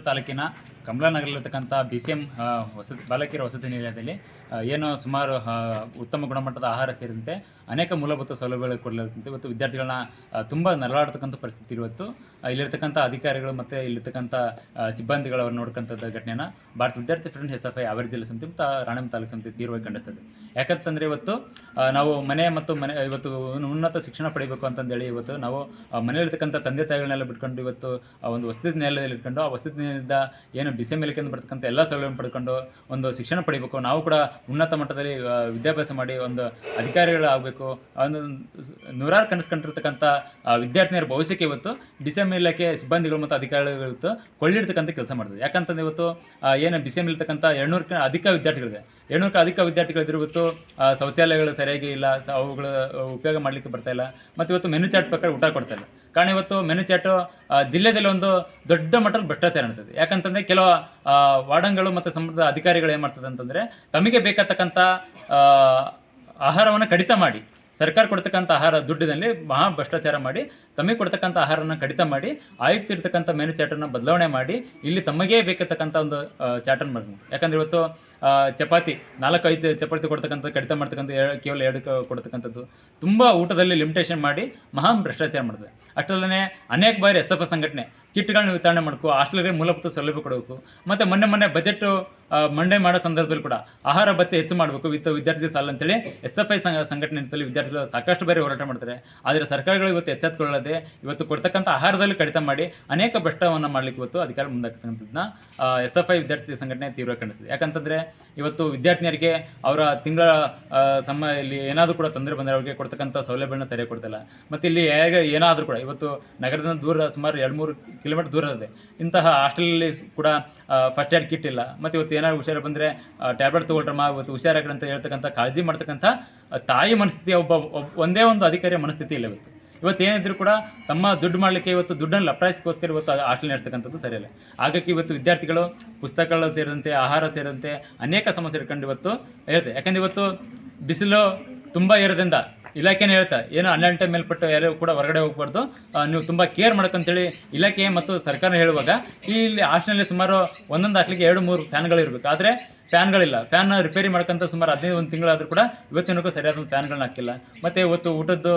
ತಾಲೂಕಿನ ಕಮಲಾನಗರಲ್ಲಿರ್ತಕ್ಕಂಥ B C M ವಸತಿ ಬಾಲಕಿಯರ ವಸತಿ ನಿಲಯದಲ್ಲಿ ಏನು ಸುಮಾರು ಉತ್ತಮ ಗುಣಮಟ್ಟದ ಆಹಾರ ಸೇರಿದಂತೆ ಅನೇಕ ಮೂಲಭೂತ ಸೌಲಭ್ಯಗಳು ಕೊಡಲಿರ್ತಂತೆ ಇವತ್ತು ವಿದ್ಯಾರ್ಥಿಗಳನ್ನ ತುಂಬ ನರಳಾಡ್ತಕ್ಕಂಥ ಪರಿಸ್ಥಿತಿ ಇವತ್ತು ಇಲ್ಲಿರ್ತಕ್ಕಂಥ ಅಧಿಕಾರಿಗಳು ಮತ್ತು ಇಲ್ಲಿರ್ತಕ್ಕಂಥ ಆ, ಸಿಬ್ಬಂದಿಗಳು ಅವ್ರು ನೋಡ್ಕೊಂಥದ್ದು ಘಟನೆನ Bharata Vidyarthi friend S F I ಅವರ್ ಜಿಲ್ಲೆ ಸಮಿತಿ ಮತ್ತು ರಾಣಿ ತಾಲೂಕು ಸಮಿತಿ ತೀವ್ರವಾಗಿ ಖಂಡಿಸ್ತದೆ. ಯಾಕಂತಂದರೆ ಇವತ್ತು ನಾವು ಮನೆ ಮತ್ತು ಮನೆ ಇವತ್ತು ಉನ್ನತ ಶಿಕ್ಷಣ ಪಡಿಬೇಕು ಅಂತಂದೇಳಿ ಇವತ್ತು ನಾವು ಮನೆಯಲ್ಲಿರ್ತಕ್ಕಂಥ ತಂದೆ ತಾಯಿಗಳನ್ನೆಲ್ಲ ಬಿಟ್ಕೊಂಡು ಇವತ್ತು ಒಂದು ವಸತಿ ನಿಲಯದಲ್ಲಿ ಇಟ್ಕೊಂಡು ಆ ವಸತಿ ನಿಲಯದಿಂದ ಏನು ಬಿಸಿ ಮೇಲಕ್ಕೆ ಬರ್ತಕ್ಕಂಥ ಎಲ್ಲ ಸೌಲಭ್ಯ ಪಡ್ಕೊಂಡು ಒಂದು ಶಿಕ್ಷಣ ಪಡಿಬೇಕು. ನಾವು ಕೂಡ ಉನ್ನತ ಮಟ್ಟದಲ್ಲಿ ವಿದ್ಯಾಭ್ಯಾಸ ಮಾಡಿ ಒಂದು ಅಧಿಕಾರಿಗಳಾಗಬೇಕು. ಒಂದು ನೂರಾರು ಕನಸ್ಕೊಂಡಿರ್ತಕ್ಕಂಥ ಕಂಡಿರ್ತಕ್ಕಂಥ ವಿದ್ಯಾರ್ಥಿನಿಯರ ಭವಿಷ್ಯಕ್ಕೆ ಇವತ್ತು ಬಿಸಿಎಂ ಇಲಾಖೆ ಸಿಬ್ಬಂದಿಗಳು ಮತ್ತು ಅಧಿಕಾರಿಗಳು ಕೊಳ್ಳಿಡ್ತಕ್ಕಂಥ ಕೆಲಸ ಮಾಡಿದ್ರು ಯಾಕಂತಂದ್ರೆ ಇವತ್ತು ಏನು ಬಿಸಿಎಂ ಇರ್ತಕ್ಕಂಥ ಎರಡ್ನೂರಕ್ಕೆ ಅಧಿಕ ವಿದ್ಯಾರ್ಥಿಗಳಿದೆ. ಎರಡ್ನೂರಕ್ಕೆ ಅಧಿಕ ವಿದ್ಯಾರ್ಥಿಗಳಿದ್ರೆ ಇವತ್ತು ಆ, ಶೌಚಾಲಯಗಳು ಸರಿಯಾಗಿ ಇಲ್ಲ ಅವುಗಳ ಉಪಯೋಗ ಮಾಡಲಿಕ್ಕೆ ಬರ್ತಾ ಇಲ್ಲ. ಮತ್ತು ಇವತ್ತು ಮೆನು ಚಾರ್ಟ್ ಪ್ರಕಾರ ಊಟ ಕೊಡ್ತಾ ಇಲ್ಲ. ಕಾರಣ ಇವತ್ತು ಮೆನು ಚಾಟು ಜಿಲ್ಲೆದಲ್ಲಿ ಒಂದು ದೊಡ್ಡ ಮಟ್ಟದ ಭ್ರಷ್ಟಾಚಾರ ನಡೀತದೆ ಯಾಕಂತಂದರೆ ಕೆಲವು ವಾರ್ಡನ್ಗಳು ಮತ್ತು ಸಂಬಂಧ ಅಧಿಕಾರಿಗಳು ಏನು ಮಾಡ್ತದೆ ಅಂತಂದರೆ ತಮಗೆ ಬೇಕಾಗ್ತಕ್ಕಂಥ ಆಹಾರವನ್ನು ಕಡಿತ ಮಾಡಿ, ಸರ್ಕಾರ ಕೊಡ್ತಕ್ಕಂಥ ಆಹಾರ ದುಡ್ಡಿನಲ್ಲಿ ಮಹಾ ಭ್ರಷ್ಟಾಚಾರ ಮಾಡಿ, ತಮಗೆ ಕೊಡ್ತಕ್ಕಂಥ ಆಹಾರನ ಕಡಿತ ಮಾಡಿ, ಆಯುಕ್ತ ಇರ್ತಕ್ಕಂಥ ಮೆನು ಚಾಟನ್ನು ಬದಲಾವಣೆ ಮಾಡಿ, ಇಲ್ಲಿ ತಮಗೆ ಬೇಕಿರ್ತಕ್ಕಂಥ ಒಂದು ಚಾಟನ್ನು ಮಾಡಿ ಯಾಕಂದ್ರೆ ಇವತ್ತು ಚಪಾತಿ ನಾಲ್ಕು ಐದು ಚಪಾತಿ ಕೊಡ್ತಕ್ಕಂಥ ಕಡಿತ ಮಾಡ್ತಕ್ಕಂಥ ಕೇವಲ ಎರಡು ಕೊಡ್ತಕ್ಕಂಥದ್ದು, ತುಂಬ ಊಟದಲ್ಲಿ ಲಿಮಿಟೇಷನ್ ಮಾಡಿ ಮಹಾನ್ ಭ್ರಷ್ಟಾಚಾರ ಮಾಡ್ತದೆ. ಅಷ್ಟಲ್ಲದೆ ಅನೇಕ ಬಾರಿ ಎಸ್ ಎಫ್ ಸಂಘಟನೆ ಕಿಟ್ಗಳನ್ನ ವಿತರಣೆ ಮಾಡಬೇಕು ಹಾಸ್ಟೆಲ್ಗೆ ಮೂಲಭೂತ ಸೌಲಭ್ಯ ಕೊಡಬೇಕು. ಮತ್ತು ಮೊನ್ನೆ ಮೊನ್ನೆ ಬಜೆಟ್ ಮಂಡನೆ ಮಾಡೋ ಸಂದರ್ಭದಲ್ಲಿ ಕೂಡ ಆಹಾರ ಭತ್ತೆ ಹೆಚ್ಚು ಮಾಡಬೇಕು. ವಿತ್ ವಿದ್ಯಾರ್ಥಿ ಸಾಲ ಅಂತೇಳಿ ಎಸ್ ಎಫ್ ಐ ಸಂಘ, ಸಂಘಟನೆ ಅಂತೇಳಿ ವಿದ್ಯಾರ್ಥಿಗಳು ಸಾಕಷ್ಟು ಬಾರಿ ಹೋರಾಟ ಮಾಡ್ತಾರೆ. ಆದರೆ ಸರ್ಕಾರಗಳು ಇವತ್ತು ಎಚ್ಚೆತ್ತುಕೊಳ್ಳದೆ ಇವತ್ತು ಕೊಡ್ತಕ್ಕಂಥ ಆಹಾರದಲ್ಲಿ ಕಡಿತ ಮಾಡಿ ಅನೇಕ ಭ್ರಷ್ಟವನ್ನು ಮಾಡಲಿಕ್ಕೆ ಇವತ್ತು ಅಧಿಕಾರ ಮುಂದಾಗ್ತಕ್ಕಂಥದ್ದನ್ನ ಎಸ್ ಎಫ್ ಐ ವಿದ್ಯಾರ್ಥಿ ಸಂಘಟನೆ ತೀವ್ರ ಖಂಡಿಸಿದೆ. ಯಾಕಂತಂದರೆ ಇವತ್ತು ವಿದ್ಯಾರ್ಥಿನಿಯರಿಗೆ ಅವರ ತಿಂಗಳ ಸಮಯ ಸಮ, ಇಲ್ಲಿ ಏನಾದರೂ ಕೂಡ ತೊಂದರೆ ಬಂದರೆ ಅವರಿಗೆ ಕೊಡ್ತಕ್ಕಂಥ ಸೌಲಭ್ಯಗಳನ್ನ ಸರಿಯಾಗಿ ಕೊಡ್ತಿಲ್ಲ. ಮತ್ತು ಇಲ್ಲಿ ಹೇಗೆ ಏನಾದರೂ ಕೂಡ ಇವತ್ತು ನಗರದಿಂದ ದೂರ, ಸುಮಾರು ಎರಡು ಮೂರು ಕಿಲೋಮೀಟರ್ ದೂರ ಇದೆ. ಇಂತಹ ಹಾಸ್ಟೆಲಲ್ಲಿ ಕೂಡ ಫಸ್ಟ್ ಏಡ್ ಕಿಟ್ ಇಲ್ಲ. ಮತ್ತು ಇವತ್ತು ಏನಾದ್ರು ಹುಷಾರು ಬಂದರೆ ಟ್ಯಾಬ್ಲೆಟ್ ತೊಗೊಳ್ರಮ್ಮ ಇವತ್ತು ಹುಷಾರಾಗ್ರಿ ಅಂತ ಹೇಳ್ತಕ್ಕಂಥ, ಕಾಳಜಿ ಮಾಡ್ತಕ್ಕಂಥ ತಾಯಿ ಮನಸ್ಥಿತಿ ಒಬ್ಬ ಒಂದೇ ಒಂದು ಅಧಿಕಾರಿಯ ಮನಸ್ಥಿತಿ ಇಲ್ಲ ಇವತ್ತು. ಇವತ್ತು ಏನಿದ್ರು ಕೂಡ ತಮ್ಮ ದುಡ್ಡು ಮಾಡಲಿಕ್ಕೆ ಇವತ್ತು ದುಡ್ಡನ್ನು ಲಪ್ರಾಯಿಸ್ಕೋಸ್ಕರ ಇವತ್ತು ಹಾಸ್ಟೆಲ್ ನಡೆಸ್ತಕ್ಕಂಥದ್ದು ಸರಿಯಲ್ಲ. ಹಾಗಾಗಿ ಇವತ್ತು ವಿದ್ಯಾರ್ಥಿಗಳು ಪುಸ್ತಕಗಳು ಸೇರಿದಂತೆ, ಆಹಾರ ಸೇರಿದಂತೆ ಅನೇಕ ಸಮಸ್ಯೆ ಇಟ್ಕೊಂಡು ಇವತ್ತು ಹೇಳ್ತೆ ಯಾಕಂದ್ರೆ ಇವತ್ತು ಬಿಸಿಲು ತುಂಬ ಇರೋದ್ರಿಂದ ಇಲಾಖೆನೇ ಹೇಳ್ತಾ, ಏನು ಹನ್ನೆರಡು ಗಂಟೆ ಮೇಲ್ಪಟ್ಟು ಯಾರು ಕೂಡ ಹೊರಗಡೆ ಹೋಗ್ಬಾರ್ದು. ನೀವು ತುಂಬ ಕೇರ್ ಮಾಡ್ಕಂತೇಳಿ ಇಲಾಖೆ ಮತ್ತು ಸರ್ಕಾರ ಹೇಳುವಾಗ, ಇಲ್ಲಿ ಹಾಸ್ಟೆಲ್ನಲ್ಲಿ ಸುಮಾರು ಒಂದೊಂದು ಹಾಸ್ಟೆಲ್ಗೆ ಎರಡು ಮೂರು ಫ್ಯಾನ್ಗಳು ಇರಬೇಕು. ಆದರೆ ಫ್ಯಾನ್ಗಳಿಲ್ಲ. ಫ್ಯಾನ್ ರಿಪೇರಿ ಮಾಡ್ಕೊಂತ ಸುಮಾರು ಹದಿನೈದು, ಒಂದು ತಿಂಗಳಾದರೂ ಕೂಡ ಇವತ್ತಿನಕ್ಕೂ ಸರಿಯಾದ ಫ್ಯಾನ್ಗಳನ್ನ ಹಾಕಿಲ್ಲ. ಮತ್ತು ಇವತ್ತು ಊಟದ್ದು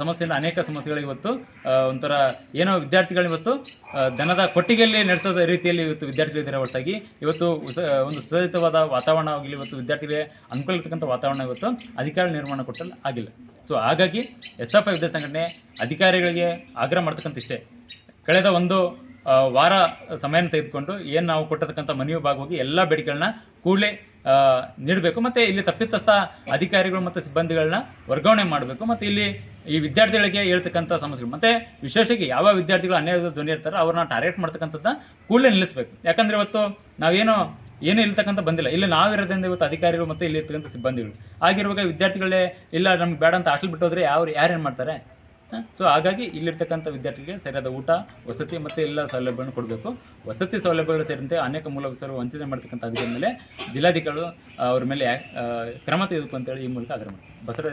ಸಮಸ್ಯೆಯಿಂದ ಅನೇಕ ಸಮಸ್ಯೆಗಳು ಇವತ್ತು ಒಂಥರ ಏನೋ ವಿದ್ಯಾರ್ಥಿಗಳು ಇವತ್ತು ದನದ ಕೊಟ್ಟಿಗೆಯಲ್ಲಿ ನಡೆಸೋದ ರೀತಿಯಲ್ಲಿ ಇವತ್ತು ವಿದ್ಯಾರ್ಥಿಗಳಿದ್ದಾರೆ ಹೊರತಾಗಿ. ಇವತ್ತು ಒಂದು ಸುಸಜ್ಜಿತವಾದ ವಾತಾವರಣ ಆಗಲಿ ಇವತ್ತು ವಿದ್ಯಾರ್ಥಿಗಳಿಗೆ ಅನುಕೂಲ ಇರ್ತಕ್ಕಂಥ ವಾತಾವರಣ ಇವತ್ತು ಅಧಿಕಾರ ನಿರ್ಮಾಣ ಕೊಟ್ಟಲ್ಲಿ ಆಗಿಲ್ಲ. ಸೊ ಹಾಗಾಗಿ ಎಸ್ ಎಫ್ ಐ ವಿದ್ಯಾ ಸಂಘಟನೆ ಅಧಿಕಾರಿಗಳಿಗೆ ಆಗ್ರಹ ಮಾಡ್ತಕ್ಕಂಥ ಇಷ್ಟೇ. ಕಳೆದ ಒಂದು ವಾರ ಸಮಯನ ತೆಗೆದುಕೊಂಡು ಏನು ನಾವು ಕೊಟ್ಟಿರ್ತಕ್ಕಂಥ ಮನೆಯ ಭಾಗವಾಗಿ ಎಲ್ಲ ಬೇಡಿಕೆಗಳನ್ನ ಕೂಡಲೇ ನೀಡಬೇಕು. ಮತ್ತು ಇಲ್ಲಿ ತಪ್ಪಿತಸ್ಥ ಅಧಿಕಾರಿಗಳು ಮತ್ತು ಸಿಬ್ಬಂದಿಗಳನ್ನ ವರ್ಗಾವಣೆ ಮಾಡಬೇಕು. ಮತ್ತು ಇಲ್ಲಿ ಈ ವಿದ್ಯಾರ್ಥಿಗಳಿಗೆ ಹೇಳ್ತಕ್ಕಂಥ ಸಮಸ್ಯೆಗಳು. ಮತ್ತು ವಿಶೇಷವಾಗಿ ಯಾವ ವಿದ್ಯಾರ್ಥಿಗಳು ಅನ್ಯಾಯದ ಧ್ವನಿ ಇರ್ತಾರೋ ಅವ್ರನ್ನ ಟಾರ್ಗೆಟ್ ಮಾಡ್ತಕ್ಕಂಥದ್ದನ್ನ ಕೂಡಲೇ ನಿಲ್ಲಿಸಬೇಕು. ಯಾಕಂದರೆ ಇವತ್ತು ನಾವೇನೋ ಏನೂ ಇರ್ತಕ್ಕಂಥ ಬಂದಿಲ್ಲ. ಇಲ್ಲಿ ನಾವಿರೋದ್ರಿಂದ ಇವತ್ತು ಅಧಿಕಾರಿಗಳು ಮತ್ತು ಇಲ್ಲಿ ಇರ್ತಕ್ಕಂಥ ಸಿಬ್ಬಂದಿಗಳು. ಆಗಿರುವಾಗ ವಿದ್ಯಾರ್ಥಿಗಳೇ, ಇಲ್ಲ ನಮ್ಗೆ ಬೇಡ ಅಂತ ಹಾಸ್ಟೆಲ್ ಬಿಟ್ಟು ಹೋದ್ರೆ ಯಾರು ಯಾರೇನು ಮಾಡ್ತಾರೆ? ಸೊ ಹಾಗಾಗಿ ಇಲ್ಲಿರ್ತಕ್ಕಂಥ ವಿದ್ಯಾರ್ಥಿಗಳಿಗೆ ಸರಿಯಾದ ಊಟ, ವಸತಿ ಮತ್ತು ಎಲ್ಲ ಸೌಲಭ್ಯಗಳನ್ನು ಕೊಡಬೇಕು. ವಸತಿ ಸೌಲಭ್ಯಗಳು ಸೇರಿದಂತೆ ಅನೇಕ ಮೂಲಭೂತರು ವಂಚನೆ ಮಾಡ್ತಕ್ಕಂಥ ಅಧಿಕಾರಿ ಮೇಲೆ ಜಿಲ್ಲಾಧಿಕಾರಿಗಳು ಅವ್ರ ಮೇಲೆ ಕ್ರಮ ತೆಗೆದುಕೊಂತೇಳಿ ಈ ಮೂಲಕ ಆಗ್ರಹ ಮಾಡ್ತಾರೆ ಬಸವರಾಜ